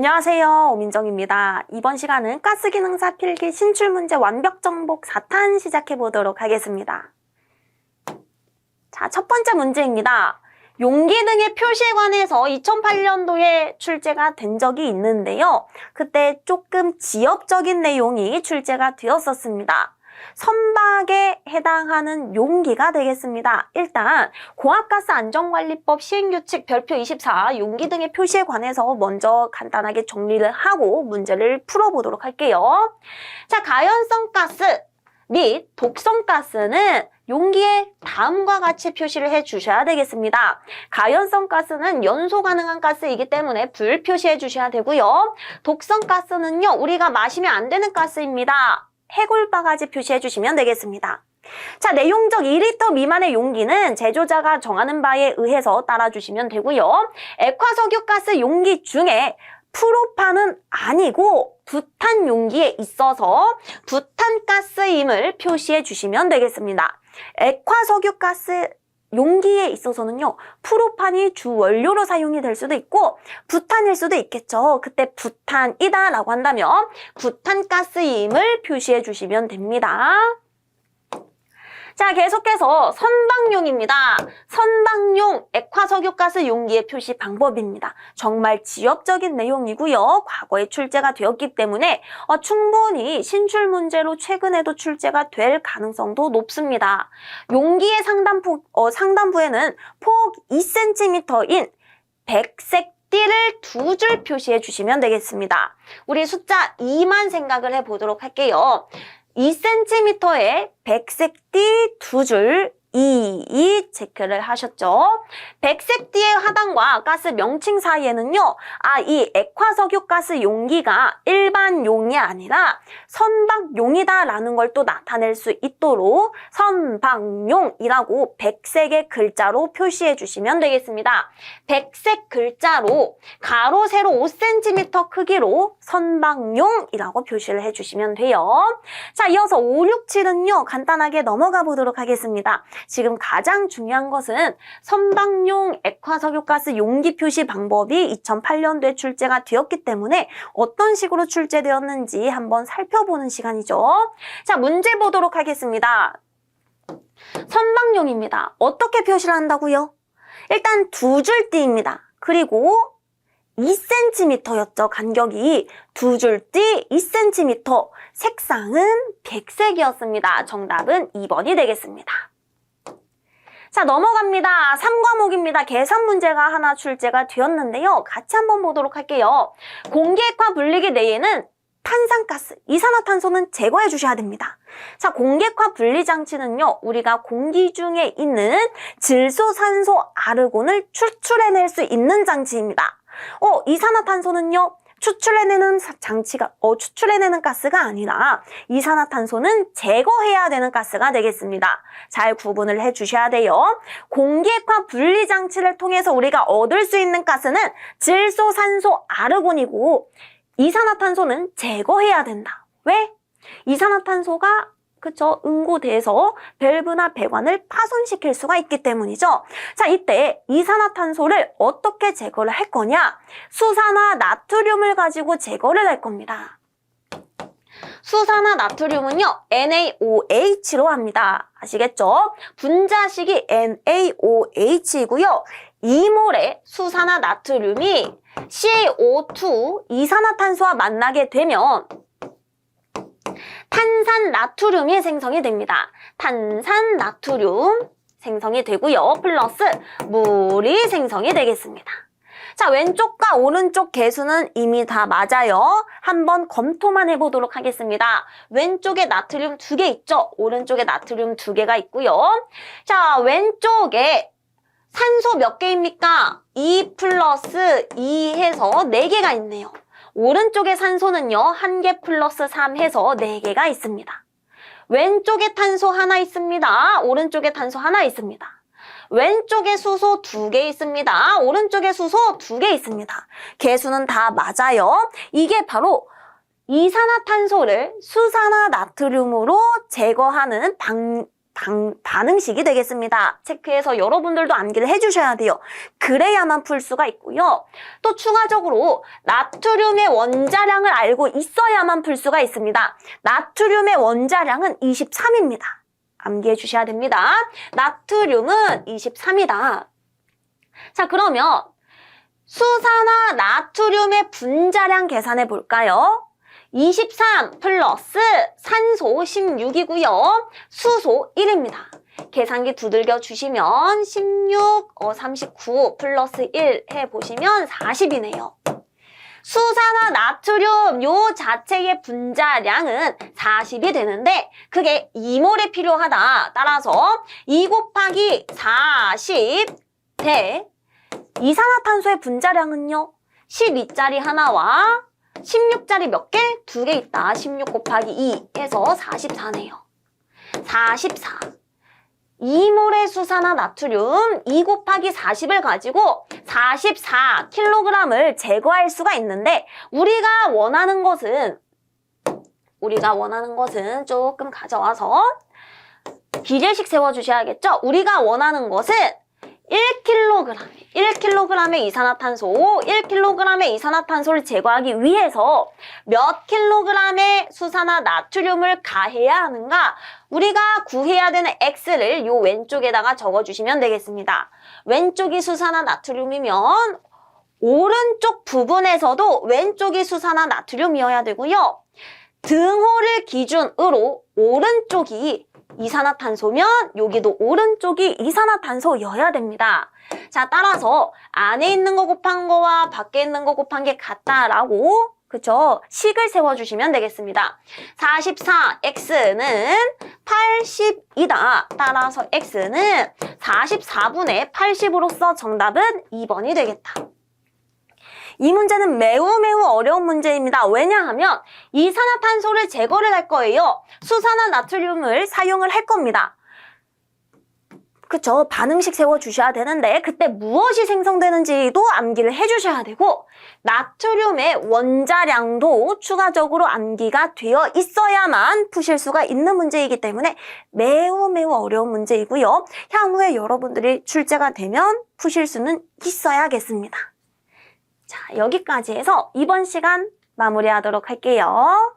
안녕하세요. 오민정입니다. 이번 시간은 가스기능사 필기 신출 문제 완벽 정복 4탄 시작해 보도록 하겠습니다. 자, 첫 번째 문제입니다. 용기 등의 표시에 관해서 2008년도에 출제가 된 적이 있는데요. 그때 조금 지역적인 내용이 출제가 되었었습니다. 선박에 해당하는 용기가 되겠습니다. 일단 고압가스 안전관리법 시행규칙 별표 24 용기 등의 표시에 관해서 먼저 간단하게 정리를 하고 문제를 풀어보도록 할게요. 자, 가연성 가스 및 독성 가스는 용기에 다음과 같이 표시를 해 주셔야 되겠습니다. 가연성 가스는 연소 가능한 가스이기 때문에 불 표시해 주셔야 되고요. 독성 가스는요, 우리가 마시면 안 되는 가스입니다. 해골바가지 표시해 주시면 되겠습니다. 자, 내용적 2리터 미만의 용기는 제조자가 정하는 바에 의해서 따라주시면 되고요. 액화석유가스 용기 중에 프로판은 아니고 부탄 용기에 있어서 부탄가스임을 표시해 주시면 되겠습니다. 액화석유가스 용기에 있어서는요, 프로판이 주 원료로 사용이 될 수도 있고, 부탄일 수도 있겠죠. 그때 부탄이다 라고 한다면, 부탄가스임을 표시해 주시면 됩니다. 자, 계속해서 선박용입니다. 선박용 액화석유가스 용기의 표시 방법입니다. 정말 지역적인 내용이고요. 과거에 출제가 되었기 때문에 어, 충분히 신출 문제로 최근에도 출제가 될 가능성도 높습니다. 용기의 상단부, 어, 상단부에는 폭 2cm인 백색 띠를 두 줄 표시해 주시면 되겠습니다. 우리 숫자 2만 생각을 해보도록 할게요. 2cm에 백색 띠 두 줄, 2, 2 체크를 하셨죠. 백색 띠의 하단과 가스 명칭 사이에는요, 아, 이 액화석유 가스 용기가 일반 용이 아니라 선박용이다 라는 걸 또 나타낼 수 있도록 선박용이라고 백색의 글자로 표시해 주시면 되겠습니다. 백색 글자로 가로 세로 5cm 크기로 선박용이라고 표시를 해 주시면 돼요. 자, 이어서 5, 6, 7은요, 간단하게 넘어가 보도록 하겠습니다. 지금 가장 중요한 것은 선박용 액화석유가스 용기 표시 방법이 2008년도에 출제가 되었기 때문에 어떤 식으로 출제되었는지 한번 살펴보는 시간이죠. 자, 문제 보도록 하겠습니다. 선박용입니다. 어떻게 표시를 한다고요? 일단 두 줄 띠입니다. 그리고 2cm였죠. 간격이 두 줄띠 2cm. 색상은 백색이었습니다. 정답은 2번이 되겠습니다. 자, 넘어갑니다. 3과목입니다. 계산 문제가 하나 출제가 되었는데요. 같이 한번 보도록 할게요. 공기액화 분리기 내에는 탄산가스, 이산화탄소는 제거해 주셔야 됩니다. 자, 공기액화 분리 장치는요, 우리가 공기 중에 있는 질소, 산소, 아르곤을 추출해낼 수 있는 장치입니다. 어, 이산화탄소는요, 추출해내는 사- 장치가, 어, 추출해내는 가스가 아니라 이산화탄소는 제거해야 되는 가스가 되겠습니다. 잘 구분을 해 주셔야 돼요. 공기액화 분리 장치를 통해서 우리가 얻을 수 있는 가스는 질소, 산소, 아르곤이고 이산화탄소는 제거해야 된다. 왜? 이산화탄소가 그쵸 응고돼서 밸브나 배관을 파손시킬 수가 있기 때문이죠. 자 이때 이산화탄소를 어떻게 제거를 할 거냐? 수산화 나트륨을 가지고 제거를 할 겁니다. 수산화 나트륨은요 NaOH로 합니다. 아시겠죠? 분자식이 NaOH이고요. 이몰의 수산화 나트륨이 CaO2 이산화탄소와 만나게 되면 탄산 나트륨이 생성이 됩니다. 탄산 나트륨 생성이 되고요. 플러스 물이 생성이 되겠습니다. 자, 왼쪽과 오른쪽 개수는 이미 다 맞아요. 한번 검토만 해보도록 하겠습니다. 왼쪽에 나트륨 두 개 있죠? 오른쪽에 나트륨 두 개가 있고요. 자, 왼쪽에 산소 몇 개입니까? 2 플러스 2 해서 4개가 있네요. 오른쪽에 산소는요, 1개 플러스 3 해서 4개가 있습니다. 왼쪽에 탄소 하나 있습니다. 오른쪽에 탄소 하나 있습니다. 왼쪽에 수소 두 개 있습니다. 오른쪽에 수소 두 개 있습니다. 개수는 다 맞아요. 이게 바로 이산화탄소를 수산화 나트륨으로 제거하는 방, 방- 반응식이 되겠습니다. 체크해서 여러분들도 암기를 해주셔야 돼요. 그래야만 풀 수가 있고요. 또 추가적으로 나트륨의 원자량을 알고 있어야만 풀 수가 있습니다. 나트륨의 원자량은 23입니다. 암기해 주셔야 됩니다. 나트륨은 23이다. 자, 그러면 수산화 나트륨의 분자량 계산해 볼까요? 23 플러스 산소 16이고요. 수소 1입니다. 계산기 두들겨 주시면 16, 어, 39 플러스 1 해보시면 40이네요. 수산화 나트륨 요 자체의 분자량은 40이 되는데 그게 2몰에 필요하다. 따라서 2 곱하기 40 대 이산화탄소의 분자량은요. 12짜리 하나와 16짜리 몇 개? 두 개 있다. 16 곱하기 2 해서 44네요. 44. 2몰의 수산화 나트륨 2 곱하기 40을 가지고 44kg을 제거할 수가 있는데 우리가 원하는 것은 우리가 원하는 것은 조금 가져와서 비례식 세워주셔야겠죠? 우리가 원하는 것은 1kg, 1kg의 이산화탄소, 1kg의 이산화탄소를 제거하기 위해서 몇 킬로그램의 수산화 나트륨을 가해야 하는가? 우리가 구해야 되는 x를 요 왼쪽에다가 적어주시면 되겠습니다. 왼쪽이 수산화 나트륨이면 오른쪽 부분에서도 왼쪽이 수산화 나트륨이어야 되고요. 등호를 기준으로 오른쪽이 이산화탄소면 여기도 오른쪽이 이산화탄소여야 됩니다. 자, 따라서 안에 있는 거 곱한 거와 밖에 있는 거 곱한 게 같다라고 그쵸? 식을 세워주시면 되겠습니다. 44x는 80이다. 따라서 x는 44분의 80으로서 정답은 2번이 되겠다. 이 문제는 매우 매우 어려운 문제입니다. 왜냐하면 이산화탄소를 제거를 할 거예요. 수산화 나트륨을 사용을 할 겁니다. 그쵸. 반응식 세워주셔야 되는데 그때 무엇이 생성되는지도 암기를 해주셔야 되고 나트륨의 원자량도 추가적으로 암기가 되어 있어야만 푸실 수가 있는 문제이기 때문에 매우 매우 어려운 문제이고요. 향후에 여러분들이 출제가 되면 푸실 수는 있어야겠습니다. 자, 여기까지 해서 이번 시간 마무리하도록 할게요.